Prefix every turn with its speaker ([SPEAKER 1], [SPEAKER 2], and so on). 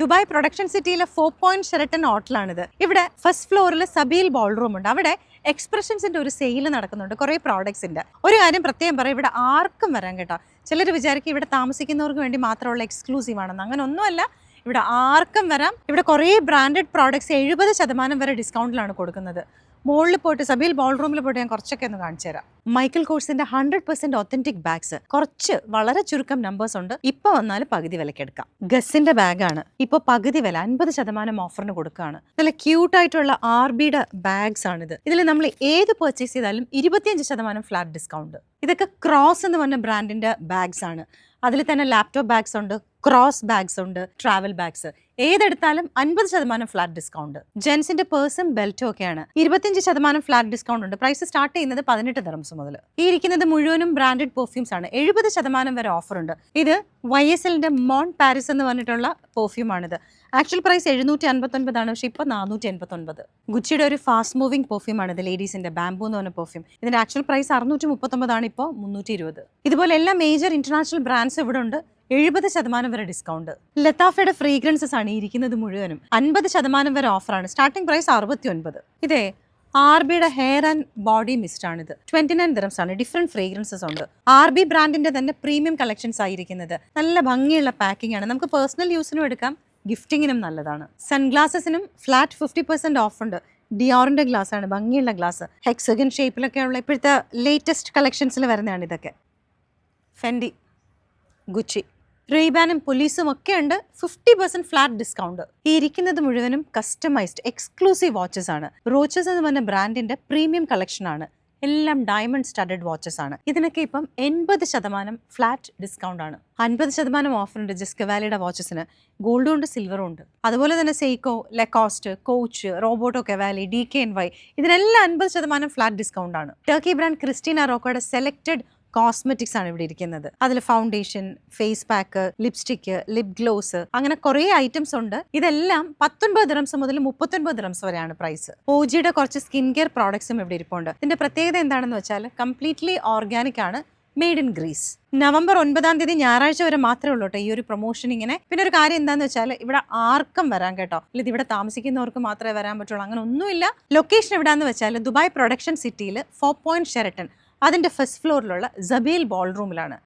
[SPEAKER 1] Dubai production സിറ്റിയിലെ four point Sheraton ഹോട്ടലാണിത്. ഇവിടെ ഫസ്റ്റ് ഫ്ലോറിൽ സബീൽ ബോൾ റൂം ഉണ്ട്. അവിടെ എക്സ്പ്രഷൻസിന്റെ ഒരു സെയിൽ നടക്കുന്നുണ്ട്. കുറേ പ്രോഡക്ട്സിന്റെ ഒരു കാര്യം പ്രത്യേകം പറയാം. ഇവിടെ ആർക്കും വരാൻ കേട്ടോ. ചിലർ വിചാരിക്കും ഇവിടെ താമസിക്കുന്നവർക്ക് വേണ്ടി മാത്രമുള്ള എക്സ്ക്ലൂസീവ് ആണെന്ന്. അങ്ങനെ ഒന്നുമല്ല ഇവിടെ ആർക്കും വരാം. ഇവിടെ കുറേ ബ്രാൻഡഡ് പ്രോഡക്ട്സ് എഴുപത് ശതമാനം വരെ ഡിസ്കൗണ്ടിലാണ് കൊടുക്കുന്നത്. മുകളിൽ പോയിട്ട് സബീൽ ബോൾ റൂമിൽ പോയിട്ട് ഞാൻ കുറച്ചൊക്കെ ഒന്ന് കാണിച്ചു തരാം. മൈക്കിൾ കോഴ്സിന്റെ ഹൺഡ്രഡ് പെർസെന്റ് ഒത്തന്റിക് ബാഗ്സ് കുറച്ച് വളരെ ചുരുക്കം നമ്പേഴ്സ് ഉണ്ട്. ഇപ്പൊ വന്നാൽ പകുതി വിലക്ക് എടുക്കാം. ഗസിന്റെ ബാഗാണ് ഇപ്പൊ പകുതി വില അൻപത് ശതമാനം ഓഫറിന് കൊടുക്കുകയാണ് നല്ല ക്യൂട്ട് ആയിട്ടുള്ള ആർബിയുടെ ബാഗ്സ് ആണിത്. ഇതിൽ നമ്മൾ ഏത് പർച്ചേസ് ചെയ്താലും ഇരുപത്തിയഞ്ച് ശതമാനം ഫ്ലാറ്റ് ഡിസ്കൗണ്ട് ഇതൊക്കെ ക്രോസ് എന്ന് പറഞ്ഞ ബ്രാൻഡിന്റെ ബാഗ്സ് ആണ്. അതിൽ തന്നെ ലാപ്ടോപ്പ് ബാഗ്സ് ഉണ്ട് ക്രോസ് ബാഗ്സ് ഉണ്ട് ട്രാവൽ ബാഗ്സ് ഏതെടുത്താലും അൻപത് ശതമാനം ഫ്ലാറ്റ് ഡിസ്കൗണ്ട് ജെൻസിന്റെ പേഴ്സും ബെൽറ്റും ഒക്കെയാണ്. ഇരുപത്തിയഞ്ച് ശതമാനം ഫ്ലാറ്റ് ഡിസ്കൗണ്ട് ഉണ്ട്. പ്രൈസ് സ്റ്റാർട്ട് ചെയ്യുന്നത് പതിനെട്ട് തെറംസ് മുതൽ. ഈ ഇരിക്കുന്നത് മുഴുവനും ബ്രാൻഡഡ് പെർഫ്യൂംസ് ആണ്. എഴുപത് ശതമാനം വരെ ഓഫർ ഉണ്ട്. ഇത് വൈ എസ് എല്ലിന്റെ മോൺ പാരിസ് എന്ന് പറഞ്ഞിട്ടുള്ള പെർഫ്യൂം ആണിത്. ആക്ച്വൽ പ്രൈസ് എഴുന്നൂറ്റി അൻപത്തൊൻപതാണ് പക്ഷേ ഇപ്പോൾ നാനൂറ്റി എൺപത്തൊൻപത് ഗുച്ചിയുടെ ഒരു ഫാസ്റ്റ് മൂവിംഗ് പെർഫ്യൂം ആണ് ഇത് ലേഡീസിന്റെ ബാംബു എന്ന് പറഞ്ഞ പെർഫ്യൂം ഇതിന്റെ ആക്ച്വൽ പ്രൈസ് അറുന്നൂറ്റി മുപ്പത്തൊമ്പതാണ് ഇപ്പോൾ മുന്നൂറ്റി ഇരുപത് ഇതുപോലെ എല്ലാ മേജർ ഇന്റർനാഷണൽ ബ്രാൻഡ്സ് ഇവിടെ ഉണ്ട് എഴുപത് ശതമാനം വരെ ഡിസ്കൗണ്ട് ലത്താഫയുടെ ഫ്രീഗ്രൻസസ് ആണ് ഇരിക്കുന്നത് മുഴുവനും. അൻപത് ശതമാനം വരെ ഓഫറാണ് സ്റ്റാർട്ടിംഗ് പ്രൈസ് അറുപത്തി ഒൻപത് ഇതേ ആർ ബിയുടെ ഹെയർ ആൻഡ് ബോഡി മിസ്റ്റ് ആണ് ഇത് ട്വന്റി നയൻ ദിറംസ് ആണ്. ഡിഫറെന്റ് ഫ്രേഗ്രൻസസ് ഉണ്ട്. ആർ ബി ബ്രാൻഡിന്റെ തന്നെ പ്രീമിയം കളക്ഷൻസ് ആയിരിക്കുന്നത് നല്ല ഭംഗിയുള്ള പാക്കിംഗ് ആണ്. നമുക്ക് പേഴ്സണൽ യൂസിനും എടുക്കാം. ഗിഫ്റ്റിങ്ങിനും നല്ലതാണ്. സൺഗ്ലാസസിനും ഫ്ലാറ്റ് ഫിഫ്റ്റി പെർസെന്റ് ഓഫ് ഉണ്ട്. ഡിയോറിന്റെ ഗ്ലാസ് ആണ്. ഭംഗിയുള്ള ഗ്ലാസ് ഹെക്സഗൻ ഷേപ്പിലൊക്കെ ഉള്ള ഇപ്പോഴത്തെ ലേറ്റസ്റ്റ് കളക്ഷൻസിൽ വരുന്നതാണ് ഇതൊക്കെ. ഫെൻഡി ഗുച്ചി റെയ്ബാനും പോലീസും ഒക്കെ ഉണ്ട്. ഫിഫ്റ്റി പെർസെന്റ് ഫ്ലാറ്റ് ഡിസ്കൗണ്ട് ഈ ഇരിക്കുന്നത് മുഴുവനും കസ്റ്റമൈസ്ഡ് എക്സ്ക്ലൂസീവ് വാച്ചസ് ആണ്. റോച്ചസ് എന്ന് പറഞ്ഞ ബ്രാൻഡിന്റെ പ്രീമിയം കളക്ഷൻ ആണ്. എല്ലാം ഡയമണ്ട് സ്റ്റഡഡ് വാച്ചസ് ആണ്. ഇതിനൊക്കെ ഇപ്പം എൺപത് ശതമാനം ഫ്ലാറ്റ് ഡിസ്കൗണ്ട് ആണ്. അൻപത് ശതമാനം ഓഫർ ഉണ്ട് ജസ്കവാലിയുടെ വാച്ചസിന് ഗോൾഡും ഉണ്ട് സിൽവറും ഉണ്ട്. അതുപോലെ തന്നെ Seiko Lacoste Coach Roberto Cavalli D K N Y ഇതിനെല്ലാം അൻപത് ശതമാനം ഫ്ലാറ്റ് ഡിസ്കൗണ്ട് ആണ്. ടർക്കി ബ്രാൻഡ് ക്രിസ്റ്റീന റോക്കോയുടെ സെലക്ടഡ് കോസ്മെറ്റിക്സ് ആണ് ഇവിടെ ഇരിക്കുന്നത്. അതിൽ foundation face pack lipstick lip gloss അങ്ങനെ കുറേ ഐറ്റംസ് ഉണ്ട്. ഇതെല്ലാം പത്തൊൻപത് ദിറംസ് മുതൽ മുപ്പത്തൊൻപത് ദിറംസ് വരെയാണ് പ്രൈസ് ഓജിയുടെ കുറച്ച് സ്കിൻ കെയർ പ്രോഡക്ട്സും ഇവിടെ ഇരിപ്പുണ്ട്. ഇതിന്റെ പ്രത്യേകത എന്താണെന്ന് വെച്ചാൽ കംപ്ലീറ്റ്ലി ഓർഗാനിക് ആണ് മെയ്ഡ് ഇൻ ഗ്രീസ് നവംബർ ഒൻപതാം തീയതി ഞായറാഴ്ച വരെ മാത്രമേ ഉള്ളൂ കേട്ടോ ഈ ഒരു പ്രൊമോഷൻ ഇങ്ങനെ. പിന്നെ ഒരു കാര്യം എന്താന്ന് വെച്ചാൽ ഇവിടെ ആർക്കും വരാൻ കേട്ടോ. ഇത് ഇവിടെ താമസിക്കുന്നവർക്ക് മാത്രമേ വരാൻ പറ്റുള്ളൂ. അങ്ങനെ ഒന്നുമില്ല. ലൊക്കേഷൻ എവിടെയാന്ന് വെച്ചാൽ ദുബായ് പ്രൊഡക്ഷൻ സിറ്റിയിൽ ഫോർ പോയിന്റ് ഷെറട്ടൺ അതിന്റെ ഫസ്റ്റ് ഫ്ലോറിലുള്ള ജബേൽ ബോൾ റൂമിലാണ്